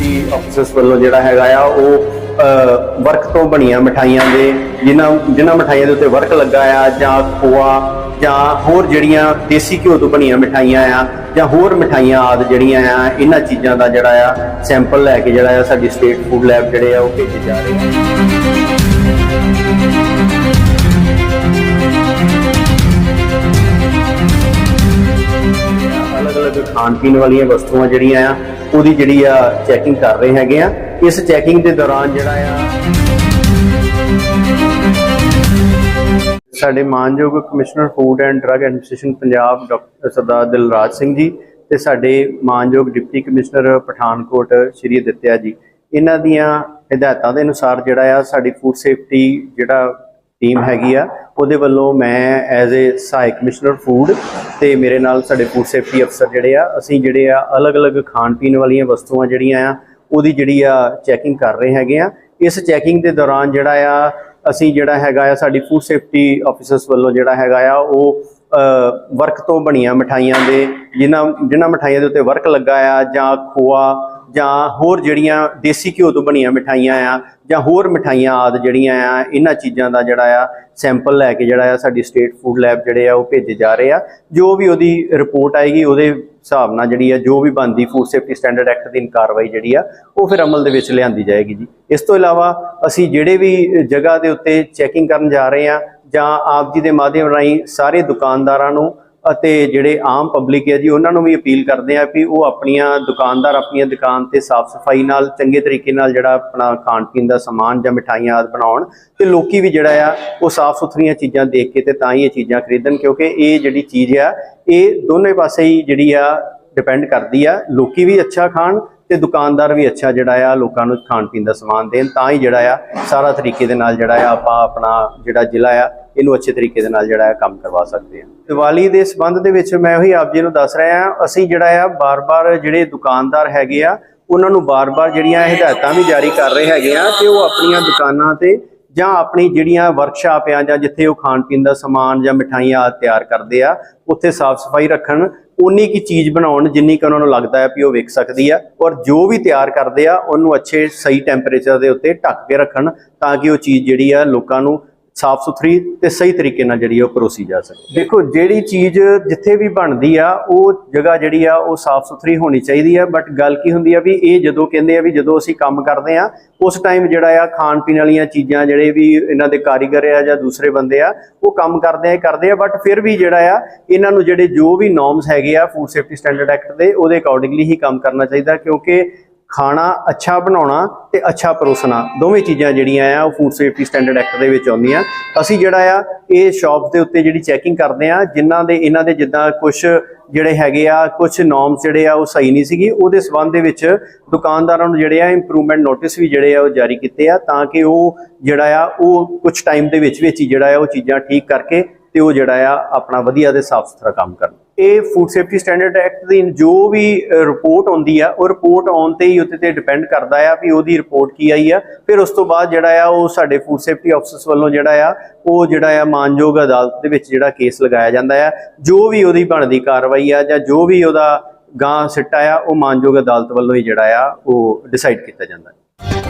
ਦੀ officers ਵੱਲੋਂ ਜਿਹੜਾ ਹੈਗਾ ਆ, ਉਹ ਵਰਕ ਤੋਂ ਬਣੀਆਂ ਮਠਾਈਆਂ ਦੇ, ਜਿਨ੍ਹਾਂ ਜਿਨ੍ਹਾਂ ਮਠਾਈਆਂ ਦੇ ਉੱਤੇ ਵਰਕ ਲੱਗਾ ਆ, ਜਾਂ ਖੋਆ, ਜਾਂ ਹੋਰ ਜਿਹੜੀਆਂ ਦੇਸੀ ਘਿਓ ਤੋਂ ਬਣੀਆਂ ਮਠਾਈਆਂ ਆ, ਜਾਂ ਹੋਰ ਮਠਾਈਆਂ ਆਦ ਜਿਹੜੀਆਂ ਆ, ਇਹਨਾਂ ਚੀਜ਼ਾਂ ਦਾ ਜਿਹੜਾ ਆ ਸੈਂਪਲ ਲੈ ਕੇ ਜਿਹੜਾ ਆ ਸਾਡੀ ਸਟੇਟ ਫੂਡ ਲੈਬ ਜਿਹੜੇ ਆ, ਉਹ ਭੇਜੇ ਜਾ ਰਹੇ ਆ। ਅਲੱਗ-ਅਲੱਗ ਖਾਣ ਪੀਣ ਵਾਲੀਆਂ ਵਸਤੂਆਂ ਜਿਹੜੀਆਂ ਆ, ਉਹਦੀ ਜਿਹੜੀ ਆ ਚੈਕਿੰਗ ਕਰ ਰਹੇ ਹੈਗੇ ਆ। ਇਸ ਚੈਕਿੰਗ ਦੇ ਦੌਰਾਨ ਜਿਹੜਾ ਆ ਸਾਡੇ ਮਾਨਯੋਗ commissioner food and drug administration Punjab doctor Sardar Dilraj Singh ji ਤੇ ਸਾਡੇ ਮਾਨਯੋਗ ਡਿਪਟੀ ਕਮਿਸ਼ਨਰ ਪਠਾਨਕੋਟ ਸ਼੍ਰੀ ਅਦਿੱਤਿਆ ਜੀ। ਇਹਨਾਂ ਦੀਆਂ ਹਦਾਇਤਾਂ ਦੇ ਅਨੁਸਾਰ ਜਿਹੜਾ ਆ ਸਾਡੀ ਫੂਡ ਸੇਫਟੀ ਜਿਹੜਾ ਟੀਮ ਹੈਗੀ ਆ, ਉਹਦੇ ਵੱਲੋਂ ਮੈਂ ਐਜ਼ ਅ ਸਹਾਇਕ ਕਮਿਸ਼ਨਰ ਫੂਡ ਤੇ ਮੇਰੇ ਨਾਲ ਸਾਡੇ ਫੂਡ ਸੇਫਟੀ ਅਫਸਰ ਜਿਹੜੇ ਆ, ਅਸੀਂ ਜਿਹੜੇ ਆ ਅਲੱਗ-ਅਲੱਗ ਖਾਣ ਪੀਣ ਵਾਲੀਆਂ ਵਸਤੂਆਂ ਜਿਹੜੀਆਂ ਆ, ਉਹਦੀ ਜਿਹੜੀ ਆ ਚੈਕਿੰਗ ਕਰ ਰਹੇ ਹੈਗੇ ਆ। ਇਸ ਚੈਕਿੰਗ ਦੇ ਦੌਰਾਨ ਜਿਹੜਾ ਆ, ਅਸੀਂ ਜਿਹੜਾ ਹੈਗਾ ਆ ਸਾਡੀ ਫੂਡ ਸੇਫਟੀ ਆਫਿਸਰਸ ਵੱਲੋਂ ਜਿਹੜਾ ਹੈਗਾ ਆ, ਉਹ ਵਰਕ ਤੋਂ ਬਣੀਆਂ ਮਠਾਈਆਂ ਦੇ, ਜਿਨ੍ਹਾਂ ਜਿਨ੍ਹਾਂ ਮਠਾਈਆਂ ਦੇ ਉੱਤੇ ਵਰਕ ਲੱਗਾ ਆ ਜਾਂ ਖੋਆ ਜਾਂ ਹੋਰ ਜਿਹੜੀਆਂ ਦੇਸੀ ਘਿਓ ਤੋਂ ਬਣੀਆਂ ਮਿਠਾਈਆਂ ਆ, ਜਾਂ ਹੋਰ ਮਿਠਾਈਆਂ ਆਦ ਜਿਹੜੀਆਂ ਆ, ਇਹਨਾਂ ਚੀਜ਼ਾਂ ਦਾ ਜਿਹੜਾ ਆ ਸੈਂਪਲ ਲੈ ਕੇ ਜਿਹੜਾ ਆ ਸਾਡੀ ਸਟੇਟ ਫੂਡ ਲੈਬ ਜਿਹੜੇ ਆ ਉਹ ਭੇਜੇ ਜਾ ਰਹੇ ਆ। ਜੋ ਵੀ ਉਹਦੀ ਰਿਪੋਰਟ ਆਏਗੀ, ਉਹਦੇ ਹਿਸਾਬ ਨਾਲ ਜਿਹੜੀ ਆ ਜੋ ਵੀ ਬੰਦੀ ਫੂਡ ਸੇਫਟੀ ਸਟੈਂਡਰਡ ਐਕਟ ਦੀ ਕਾਰਵਾਈ ਜਿਹੜੀ ਆ, ਉਹ ਫਿਰ ਅਮਲ ਦੇ ਵਿੱਚ ਲਿਆਂਦੀ ਜਾਏਗੀ ਜੀ। ਇਸ ਤੋਂ ਇਲਾਵਾ ਅਸੀਂ ਜਿਹੜੇ ਵੀ ਜਗ੍ਹਾ ਦੇ ਉੱਤੇ ਚੈਕਿੰਗ ਕਰਨ ਜਾ ਰਹੇ ਆ ਜਾਂ ਆਪ ਜੀ ਦੇ ਮਾਧਿਅਮ ਰਾਹੀਂ ਸਾਰੇ ਦੁਕਾਨਦਾਰਾਂ ਨੂੰ ਅਤੇ ਜਿਹੜੇ ਆਮ ਪਬਲਿਕ ਹੈ ਜੀ, ਉਹਨਾਂ ਨੂੰ ਵੀ ਅਪੀਲ ਕਰਦੇ ਆ ਵੀ ਉਹ ਆਪਣੀਆਂ ਦੁਕਾਨਦਾਰ ਆਪਣੀਆਂ ਦੁਕਾਨ ਤੇ ਸਾਫ਼ ਸਫ਼ਾਈ ਨਾਲ, ਚੰਗੇ ਤਰੀਕੇ ਨਾਲ ਜਿਹੜਾ ਆਪਣਾ ਖਾਣ ਪੀਣ ਦਾ ਸਮਾਨ ਜਾਂ ਮਿਠਾਈਆਂ ਆਦਿ ਬਣਾਉਣ ਤੇ ਲੋਕੀ ਵੀ ਜਿਹੜਾ ਆ, ਉਹ ਸਾਫ਼ ਸੁਥਰੀਆਂ ਚੀਜ਼ਾਂ ਦੇਖ ਕੇ ਤੇ ਤਾਂ ਹੀ ਇਹ ਚੀਜ਼ਾਂ ਖਰੀਦਣ ਕਿਉਂਕਿ ਇਹ ਜਿਹੜੀ ਚੀਜ਼ ਆ, ਇਹ ਦੋਨੇ ਪਾਸੇ ਹੀ ਜਿਹੜੀ ਆ ਡਿਪੈਂਡ ਕਰਦੀ ਆ। ਲੋਕੀ ਵੀ ਅੱਛਾ ਖਾਣ ਤੇ ਦੁਕਾਨਦਾਰ ਵੀ ਅੱਛਾ ਜਿਹੜਾ ਆ, ਲੋਕਾਂ ਨੂੰ ਖਾਣ ਪੀਣ ਦਾ ਸਮਾਨ ਦੇਣ, ਤਾਂ ਹੀ ਜਿਹੜਾ ਆ, ਸਾਰਾ ਤਰੀਕੇ ਦੇ ਨਾਲ ਜਿਹੜਾ ਆ, ਆਪਾਂ ਆਪਣਾ ਜਿਹੜਾ ਜ਼ਿਲ੍ਹਾ ਆ ਇਹਨੂੰ ਅੱਛੇ ਤਰੀਕੇ ਦੇ ਨਾਲ ਜਿਹੜਾ ਆ ਕੰਮ ਕਰਵਾ ਸਕਦੇ ਆ ਦੀਵਾਲੀ ਦੇ ਸੰਬੰਧ ਦੇ ਵਿੱਚ ਮੈਂ ਉਹੀ ਆਪ ਜੀ ਨੂੰ ਦੱਸ ਰਿਹਾ ਆ ਅਸੀਂ ਜਿਹੜਾ ਆ ਬਾਰ-ਬਾਰ ਜਿਹੜੇ ਦੁਕਾਨਦਾਰ ਹੈਗੇ ਆ, ਉਹਨਾਂ ਨੂੰ ਬਾਰ-ਬਾਰ ਜਿਹੜੀਆਂ ਹਦਾਇਤਾਂ ਵੀ ਜਾਰੀ ਕਰ ਰਹੇ ਹੈਗੇ ਆ ਕਿ ਉਹ ਆਪਣੀਆਂ ਦੁਕਾਨਾਂ ਤੇ ਜਾਂ ਆਪਣੀ ਜਿਹੜੀਆਂ ਵਰਕਸ਼ਾਪ ਆ ਜਾਂ ਜਿੱਥੇ ਉਹ ਖਾਣ ਪੀਣ ਦਾ ਸਮਾਨ ਜਾਂ ਮਠਾਈਆਂ ਆਦਿ ਤਿਆਰ ਕਰਦੇ ਆ, ਉੱਥੇ ਸਾਫ਼ ਸਫ਼ਾਈ ਰੱਖਣ ਉਨੀ ਕੀ ਚੀਜ਼ ਬਣਾਉਣ ਜਿੰਨੀ ਕਿ ਉਹਨਾਂ ਨੂੰ ਲੱਗਦਾ ਹੈ ਵੀ ਉਹ ਵਿਕ ਸਕਦੀ ਆ ਔਰ ਜੋ ਵੀ ਤਿਆਰ ਕਰਦੇ ਆ, ਉਹਨੂੰ ਅੱਛੇ ਸਹੀ ਟੈਂਪਰੇਚਰ ਦੇ ਉੱਤੇ ਢੱਕ ਕੇ ਰੱਖਣ ਤਾਂ ਕਿ ਉਹ ਚੀਜ਼ ਜਿਹੜੀ ਆ ਲੋਕਾਂ ਨੂੰ ਸਾਫ਼ ਸੁਥਰੀ ਤੇ ਸਹੀ ਤਰੀਕੇ ਨਾਲ ਜਿਹੜੀ ਆ ਉਹ ਪਰੋਸੀ ਜਾ ਸਕੇ। ਦੇਖੋ, ਜਿਹੜੀ ਚੀਜ਼ ਜਿੱਥੇ ਵੀ ਬਣਦੀ ਆ, ਉਹ ਜਗ੍ਹਾ ਜਿਹੜੀ ਆ, ਉਹ ਸਾਫ਼ ਸੁਥਰੀ ਹੋਣੀ ਚਾਹੀਦੀ ਆ, ਬਟ ਗੱਲ ਕੀ ਹੁੰਦੀ ਆ ਵੀ ਇਹ ਜਦੋਂ ਕਹਿੰਦੇ ਆ ਵੀ ਜਦੋਂ ਅਸੀਂ ਕੰਮ ਕਰਦੇ ਆ, ਉਸ ਟਾਈਮ ਜਿਹੜਾ ਆ ਖਾਣ ਪੀਣ ਵਾਲੀਆਂ ਚੀਜ਼ਾਂ ਜਿਹੜੇ ਵੀ ਇਹਨਾਂ ਦੇ ਕਾਰੀਗਰ ਆ ਜਾਂ ਦੂਸਰੇ ਬੰਦੇ ਆ, ਉਹ ਕੰਮ ਕਰਦੇ ਆ ਕਰਦੇ ਆ, ਬਟ ਫਿਰ ਵੀ ਜਿਹੜਾ ਆ, ਇਹਨਾਂ ਨੂੰ ਜਿਹੜੇ ਜੋ ਵੀ ਨੋਰਮਸ ਹੈਗੇ ਆ ਫੂਡ ਸੇਫਟੀ ਸਟੈਂਡਰਡ ਐਕਟ ਦੇ, ਉਹਦੇ ਅਕੋਰਡਿੰਗਲੀ ਹੀ ਕੰਮ ਕਰਨਾ ਚਾਹੀਦਾ, ਕਿਉਂਕਿ ਖਾਣਾ ਅੱਛਾ ਬਣਾਉਣਾ ਤੇ ਅੱਛਾ ਪਰੋਸਣਾ। ਦੋਵੇਂ ਚੀਜ਼ਾਂ ਜਿਹੜੀਆਂ ਆ, ਉਹ ਫੂਡ ਸੇਫਟੀ ਸਟੈਂਡਰਡ ਐਕਟ ਦੇ ਵਿੱਚ ਆਉਂਦੀਆਂ। ਅਸੀਂ ਜਿਹੜਾ ਆ, ਇਹ ਸ਼ਾਪਸ ਦੇ ਉੱਤੇ ਜਿਹੜੀ ਚੈਕਿੰਗ ਕਰਦੇ ਆ, ਜਿਨ੍ਹਾਂ ਦੇ, ਇਹਨਾਂ ਦੇ ਜਿੱਦਾਂ ਕੁਝ ਜਿਹੜੇ ਹੈਗੇ ਆ ਕੁਝ ਨੋਰਮਸ ਜਿਹੜੇ ਆ, ਉਹ ਸਹੀ ਨਹੀਂ ਸੀਗੀ। ਉਹਦੇ ਸਬੰਧ ਦੇ ਵਿੱਚ ਦੁਕਾਨਦਾਰਾਂ ਨੂੰ ਜਿਹੜੇ ਆ ਇੰਪਰੂਵਮੈਂਟ ਨੋਟਿਸ ਵੀ ਜਿਹੜੇ ਆ, ਉਹ ਜਾਰੀ ਕੀਤੇ ਆ, ਤਾਂ ਕਿ ਉਹ ਜਿਹੜਾ ਆ, ਉਹ ਕੁਝ ਟਾਈਮ ਦੇ ਵਿੱਚ ਵਿੱਚ ਹੀ ਜਿਹੜਾ ਆ, ਉਹ ਚੀਜ਼ਾਂ ਠੀਕ ਕਰਕੇ ਤੇ ਉਹ ਜਿਹੜਾ ਆ ਆਪਣਾ ਵਧੀਆ ਤੇ ਸਾਫ਼ ਸੁਥਰਾ ਕੰਮ ਕਰਨ ਇਹ ਫੂਡ ਸੇਫਟੀ ਸਟੈਂਡਰਡ ਐਕਟ ਦੀ ਜੋ ਵੀ ਰਿਪੋਰਟ ਆਉਂਦੀ ਆ, ਉਹ ਰਿਪੋਰਟ ਆਉਣ ਤੇ ਹੀ ਉੱਤੇ ਤੇ ਡਿਪੈਂਡ ਕਰਦਾ ਆ ਵੀ ਉਹਦੀ ਰਿਪੋਰਟ ਕੀ ਆਈ ਆ। ਫਿਰ ਉਸ ਤੋਂ ਬਾਅਦ ਜਿਹੜਾ ਆ ਉਹ ਸਾਡੇ ਫੂਡ ਸੇਫਟੀ ਆਫਿਸਰਸ ਵੱਲੋਂ ਜਿਹੜਾ ਆ, ਉਹ ਜਿਹੜਾ ਆ ਮਾਨਯੋਗ ਅਦਾਲਤ ਦੇ ਵਿੱਚ ਜਿਹੜਾ ਕੇਸ ਲਗਾਇਆ ਜਾਂਦਾ ਆ। ਜੋ ਵੀ ਉਹਦੀ ਬਣਦੀ ਕਾਰਵਾਈ ਆ ਜਾਂ ਜੋ ਵੀ ਉਹਦਾ ਗਾਂ ਸਿੱਟਾ ਆ, ਉਹ ਮਾਨਯੋਗ ਅਦਾਲਤ ਵੱਲੋਂ ਹੀ ਜਿਹੜਾ ਆ, ਉਹ ਡਿਸਾਈਡ ਕੀਤਾ ਜਾਂਦਾ। ਹੈ